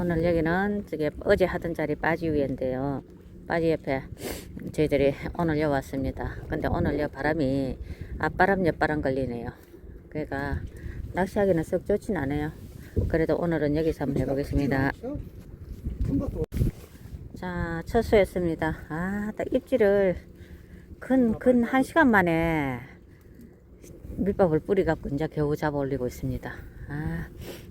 어, 오늘 여기는 저기 어제 하던 자리 빠지 위인데요. 빠지 옆에 저희들이 오늘 여 왔습니다. 근데 오늘 여 바람이 앞바람 옆바람 걸리네요. 그러니까 낚시하기는 썩 좋진 않아요. 그래도 오늘은 여기서 한번 해보겠습니다. 자, 첫 수했습니다. 아, 딱 입질을 근, 근 한 시간 만에 밑밥을 뿌리갖고 이제 겨우 잡아 올리고 있습니다. 아,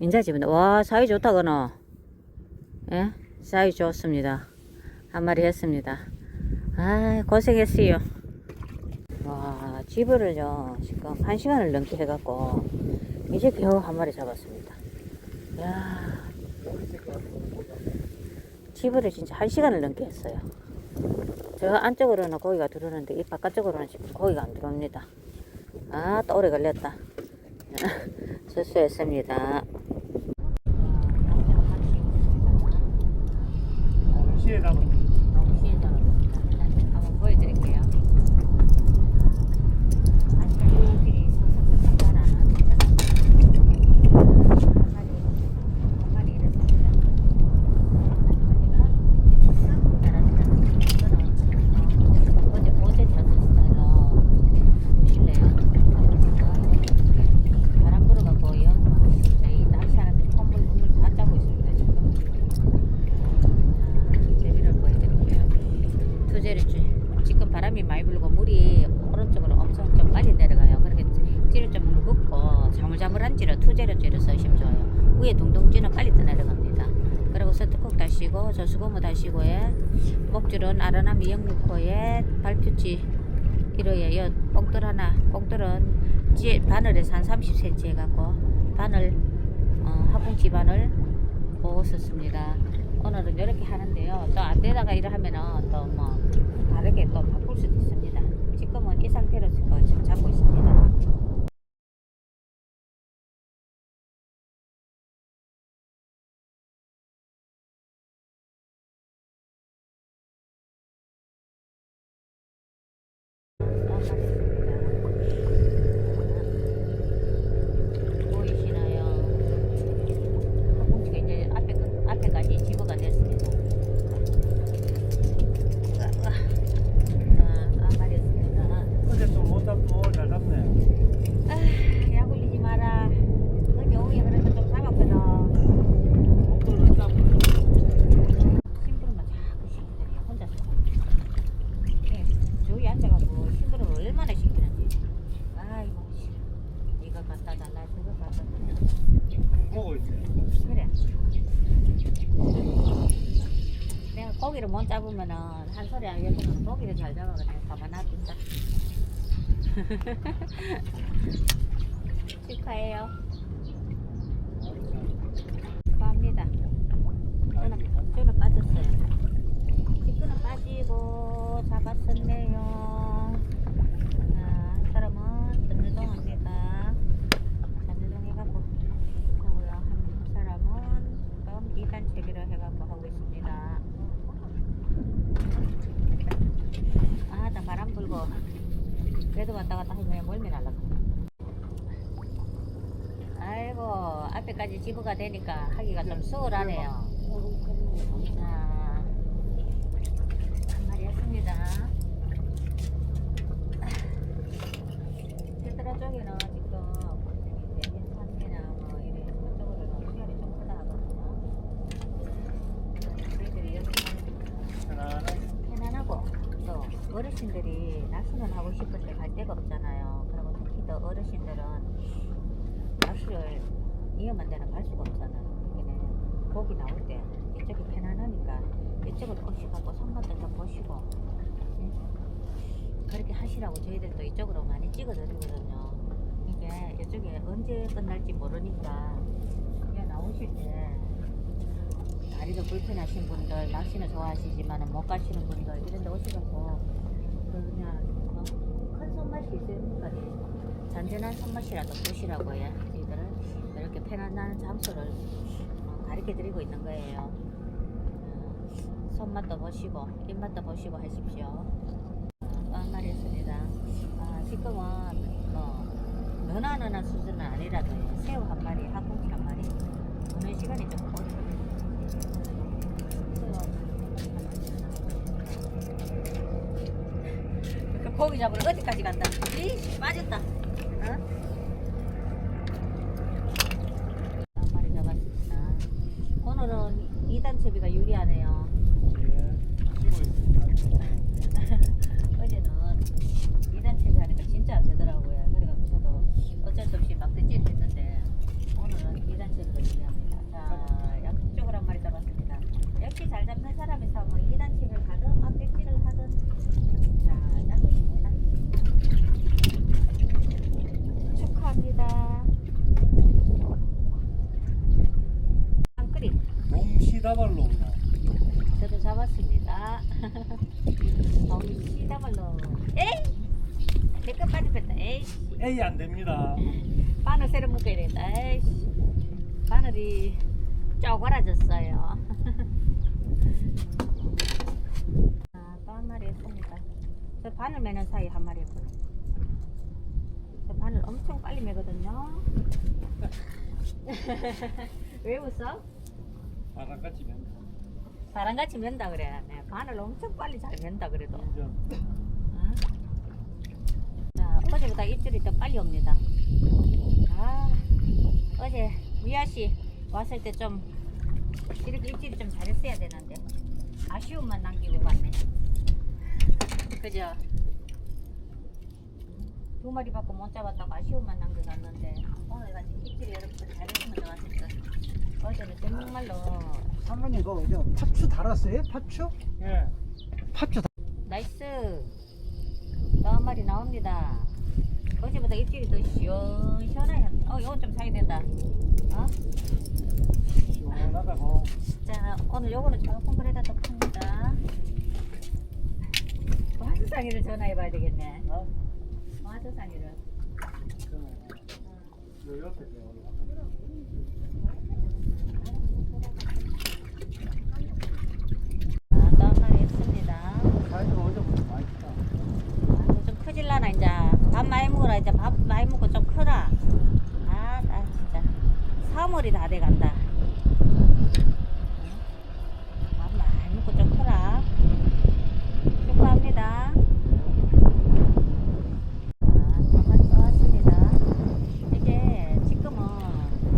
인자 집은 와, 사이 좋다, 그노. 예? 사이 좋습니다. 한 마리 했습니다. 아, 고생했어요. 와, 집을요, 지금 한 시간을 넘게 해갖고, 이제 겨우 한 마리 잡았습니다. 야 집을을 진짜 한 시간을 넘게 했어요. 저 안쪽으로는 고기가 들어오는데 이 바깥쪽으로는 지금 고기가 안 들어옵니다. 아, 또 오래 걸렸다. 수수했습니다. 시에 잡은 너무 시에 잡았습니다. 한번 보여드릴게요. 아직까지 고기들이 슥슥슥 자라는 한 마리, 한 마리 이렇습니다. 아직까지는 쓱 자라지 않습니다. 이거는 어, 어제 어제 쳤었어요. 보실래요? 바람 불어갖고 영 저희 낚시하는 콧물 눈물 다 짜고 있습니다 지금. 아, 재미를 보여드릴게요. 투제를 주 지금 바람이 많이 불고 물이 오른쪽으로 엄청 좀 빨리 내려가요. 그렇게 찌를 좀 무겁고 자물자물한 찌를 투제를 찌를 쓰시면 좋아요. 위에 둥둥 찌는 빨리 떠내려갑니다. 그리고 서특국 다시고 저수고무 다시고에 목줄은 아라나미 영육호에 발표치 1호에 여 뽕돌 하나 뽕돌은 찌 바늘에서 한 30cm 해갖고 바늘 어, 합봉치 바늘 보고 썼습니다. 오늘은 이렇게 하는데요. 또 안 되다가 이래 하면은 또 뭐 다르게 또 바꿀 수도 있습니다. 지금은 이 상태로 지금 잡고 있습니다. Yeah. 못 잡으면은 한 소리 안 해주면 고기를 잘 잡아가지고 가만 놔둔다. 축하해요. 축하합니다. 저는, 저는 빠졌어요. 지금은 빠지고 잡았었네요. 아, 한 사람은 전주동합니다. 전주동 해갖고 하고요. 한 사람은 지금 이단 채비를 해갖고 하고 있습니다. 아, 나 바람 불고 그래도 왔다 갔다 하면 멀미 날라가. 아이고 앞에까지 집어가 되니까 하기가 좀 수월하네요. 자, 한 마리 했습니다. 페트라 쪽에는 지금 대진 산이나 뭐 이래 그쪽으로는 수열이 좀 크다 하거든요. 저희들이 여기는 편안하게 편안하고 또 어르신들이 낚시는 하고 싶은데 갈 데가 없잖아요. 그리고 특히 또 어르신들은 낚시를 위험한 데는 갈 수가 없잖아요. 여기는 고기 나올 때 이쪽이 편안하니까 이쪽을 오시고 손맛도 좀 보시고 응? 그렇게 하시라고 저희들도 이쪽으로 많이 찍어드리거든요. 이게 이쪽에 언제 끝날지 모르니까 그냥 나오실 때 다리가 불편하신 분들, 낚시는 좋아하시지만 못 가시는 분들 이런 데 오셔갖고 그냥 어, 큰 손맛이 있으니까 잔잔한 손맛이라도 보시라고 해요. 저희들은 이렇게 편안한 장소를 어, 가르쳐 드리고 있는 거예요. 어, 손맛도 보시고 입맛도 보시고 하십시오. 어, 한 마리 했습니다. 아, 지금은 뭐 면하는 수준은 아니라도 새우 한 마리, 학꽁치 한 마리 오는 시간이 조금 오래 걸립니다. 그 고기 잡으러 어디까지 간다? 이 빠졌다. 어? 한 마리 잡았습니다. 오늘은 2단 채비가 유리하네요. 예. 치고 있습니다. 어제는 2단 채비 하니까 진짜 안 되더라고요. 그래가지고 저도 어쩔 수 없이 막대찌를 했는데 오늘은 2단 채비가 유리합니다. 자, 양쪽으로 한 마리 잡았습니다. 역시 잘 잡는 사람이 사면 2단 채비를 하든 막대찌를 하든 자, 잡습니다. 축하합니다. 한 끓이. 몽시다발로 그냥. 저도 잡았습니다. 덩시다발로. 에이! 내거 빠집했다. 에이씨. 에이 안 됩니다. 바늘 새로 묶어야 되겠다. 에이씨. 바늘이 쪼그라졌어요. 아, 또 한 마리 했습니다. 저 바늘 매는 사이 한 마리 했거든요. 저 바늘 엄청 빨리 매거든요. 왜 웃어? 바람같이 맨. 사람같이 맨다 그래. 네, 바늘 엄청 빨리 잘 맨다 그래도. 응? 자, 어제보다 입질이 더 빨리 옵니다. 아, 어제 미아 씨 왔을 때 좀 이렇게 입질이 좀 잘했어야 되는데 아쉬움만 남기고 갔네. 그죠? 두 마리 받고 못 잡았다고 아쉬움만 남겨 갔는데 오늘 같이 입질이 여러분들 잘했으면 좋았을 것. 어제는 정말로 사모님 그거 저 파추 달았어요? 파추? 예. 파추 달 나이스 또 한 마리 나옵니다 어제보다 입질이 더 시원시원해 어 이건 좀 사야 된다 어? 시원하다고. 자 오늘 요거는 조금 그래도 더 큽니다 와주상이를 전화해 봐야 되겠네 어? 와주상이를 그러면 요 옆에 게 올라. 아또 한 마리 했습니다 사이즈 어제보다 많이 크다. 아이고, 좀 크질라나 이제 밥 많이 먹어라. 이제 밥 많이 먹고 좀 크라 아나 진짜. 사물이 다 돼간다 밥 많이 먹고 좀 크라 축하합니다 아한 마리 또 왔습니다 이게 지금은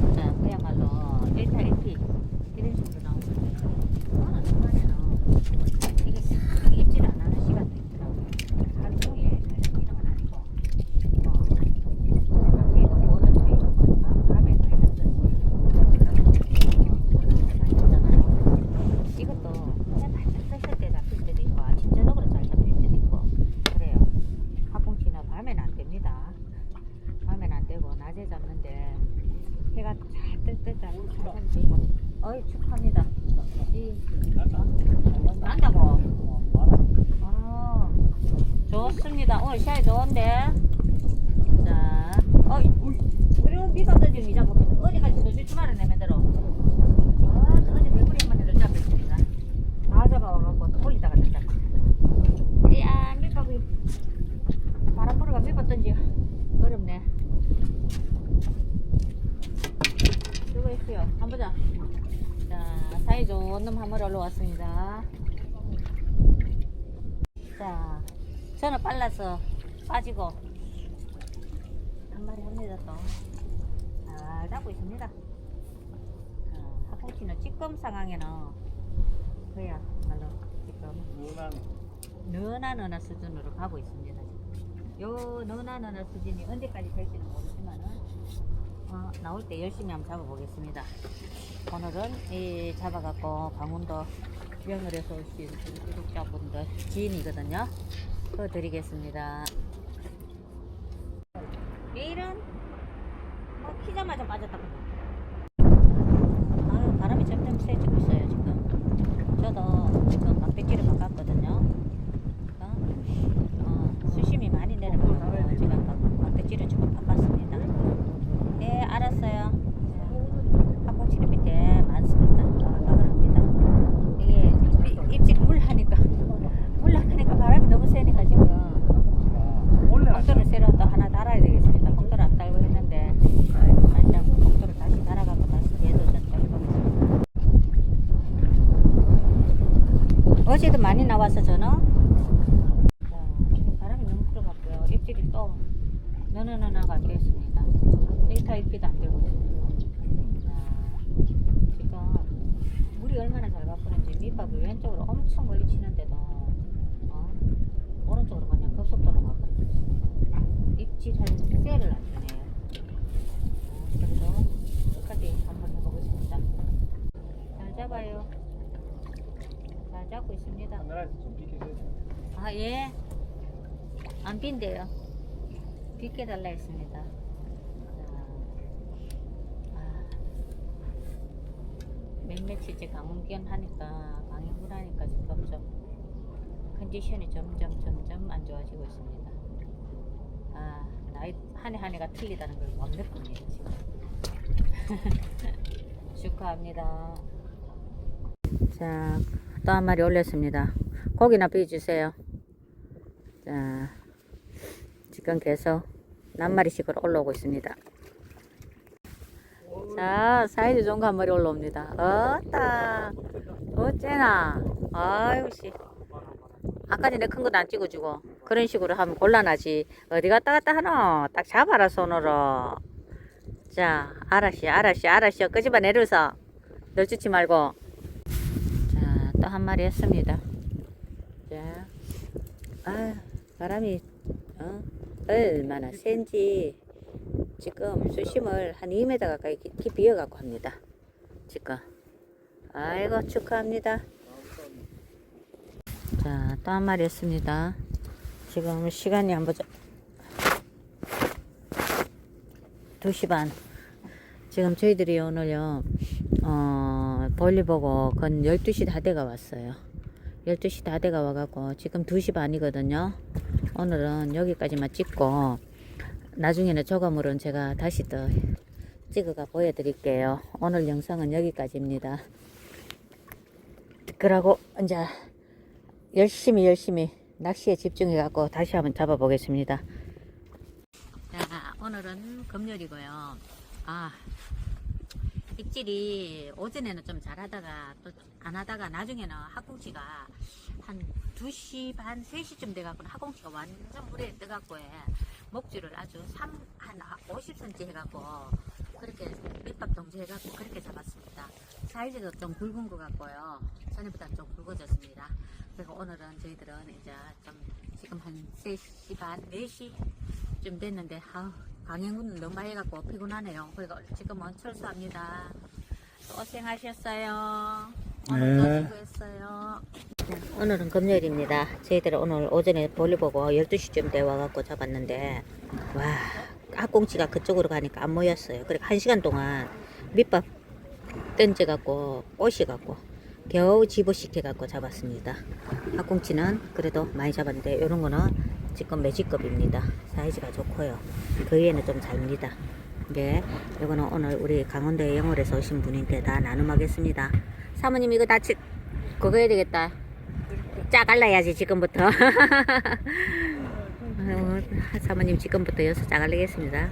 진짜 그야말로 1타 1피 이런 식으로 나오는데 어느 순간에는 이게 싹 입질 안 하는 시간도 있더라고요 하루 종일 잘 잡히는 건 아니고 뭐 갑자기 뭐 모든 저희가 뭐 밤에 많이 잡듯이 이것도 그냥 바짝 떴을 때 잡힐 때도 있고 아침 저녁으로 잘 잡힐 때도 있고 그래요 합봉치는 밤에는 안 됩니다 밤에는 안 되고 낮에 잡는데 해가 잘뜰때 잡으면 되고 어이 축하합니다 이 난다. 난다고 어, 많아. 아, 좋습니다. 오늘 시야이 좋은데. 자, 어이, 우리 미가 던지는 이자 먹겠다. 어디까지 넣어줄 줄 알았네, 맨들어. 아, 어제 얼굴이 한번 해도 잡혔으니까. 다 잡아와갖고 돌리다가 던졌다. 이야, 밀밥이 바람 불어가 밀밥 던지 어렵네. 누가 있어요? 한번 보자. 자, 사이 좋은 놈 한 마리 올라왔습니다. 자, 빨라서 빠지고 한 마리 합니다 또. 잘 잡고 있습니다. 어, 학꽁치는 지금 상황에는 그야 말로 지금 누난. 너나 너나 수준으로 가고 있습니다. 지금. 요 너나 너나 수준이 언제까지 될지는 모르지만은 어, 나올 때 열심히 한번 잡아보겠습니다. 오늘은 이 잡아갖고 강원도 명을에서 오신 구독자분들 지인이거든요. 그거 드리겠습니다. 내일은 뭐 키자마자 빠졌다 그냥. 아유 바람이 점점 세지고 있어요 지금. 저도 지금 막대기를 바꿨거든요. 어, 어, 수심이 많이 내려가고 제가 막- 막대기를 지금 바꿨습니다. 네 알았어요. 합공치는 밑에 많습니다. 빠글빠글합니다. 이게 이- 입질이 물 하니까 물 나가니까 바람이 너무 세니까 지금 원래 안 복도를 새로 또 하나 달아야 되겠습니다. 복도를 안 달고 했는데 다시 한번 복도를 다시 달아가고 다시 얘도 좀 달고 어제도 많이 나 와서 저는 자, 바람이 너무 불어갖고요. 입질이 또 너너너너가 안 됐습니다. 데이터 입기도 안 되고 지금 물이 얼마나 잘 바꾸는지 밑밥을 왼쪽으로 엄청 멀리 치는데도 어? 오른쪽으로 그냥 급속도로 가버리고 있습니다. 입질할 쇠를 안 주네요. 어, 그래서 끝까지 한번 해보겠습니다. 잘 잡아요. 잘 잡고 있습니다. 하늘에서 좀 비켜줘야 돼. 아, 예. 안 빈대요. 빗게 달라 했습니다. 자, 아, 몇몇이지 강원기온 하니까 강행군 하니까 지금 좀 컨디션이 점점 점점 안 좋아지고 있습니다. 아, 나이 한 해 한 해가 틀리다는 걸못 느낍니다 지금. 축하합니다. 자, 또 한 마리 올렸습니다. 고기나 비주세요. 자, 지금 계속 낱마리씩으로 올라오고 있습니다. 자, 사이즈 거한 마리 올라옵니다. 어따, 어째나. 아유, 씨. 아까 전에 큰 것도 안 찍어주고. 그런 식으로 하면 곤란하지. 어디 갔다 갔다 하노? 딱 잡아라, 손으로. 자, 알았시, 알았시, 알았시. 끄집어 내려서. 널 주지 말고. 자, 또 한 마리 했습니다. 자, 아, 바람이, 어, 얼마나 센지. 지금 수심을 한 2m 가까이 깊이 이어갖고 합니다. 지금. 아이고, 축하합니다. 자, 또 한 마리 했습니다. 지금 시간이 한 보자. 2시 반. 지금 저희들이 오늘요, 어, 볼일 보고 건 12시 다 돼가 왔어요. 12시 다 돼가 와갖고 지금 2시 반이거든요. 오늘은 여기까지만 찍고 나중에는 조감으로는 제가 다시 또 찍어가 보여드릴게요. 오늘 영상은 여기까지입니다. 그러고 이제 열심히 열심히 낚시에 집중해갖고 다시 한번 잡아보겠습니다. 자, 오늘은 금요일이고요. 아, 입질이 오전에는 좀 잘하다가 또 안 하다가 나중에는 학꽁치가 한 2시 반, 3시쯤 돼갖고 학꽁치가 완전 물에 떠갖고 해. 목줄을 아주 3, 한 50cm 해갖고 그렇게 밑밥 동지 해갖고 그렇게 잡았습니다. 사이즈도 좀 굵은 것 같고요. 전에보다 좀 굵어졌습니다. 그리고 오늘은 저희들은 이제 좀 지금 한 3시 반, 4시쯤 됐는데 아우 강행군은 너무 많이 해갖고 피곤하네요. 그리고 지금은 철수합니다. 고생하셨어요. 네. 오늘은 금요일입니다. 저희들 오늘 오전에 볼일 보고 12시쯤 돼 와갖고 잡았는데, 와, 학꽁치가 그쪽으로 가니까 안 모였어요. 그리고 한 시간 동안 밑밥 던져갖고, 꼬시갖고, 겨우 집어시켜갖고 잡았습니다. 학꽁치는 그래도 많이 잡았는데, 이런 거는 지금 매직급입니다. 사이즈가 좋고요. 그 위에는 좀 잘립니다. 네, 이거는 오늘 우리 강원도에 영월에서 오신 분인데 다 나눔하겠습니다. 사모님 이거 다 치, 그거 해야 되겠다. 짜갈라야지 지금부터. 아유, 사모님 지금부터 여기서 짜갈리겠습니다.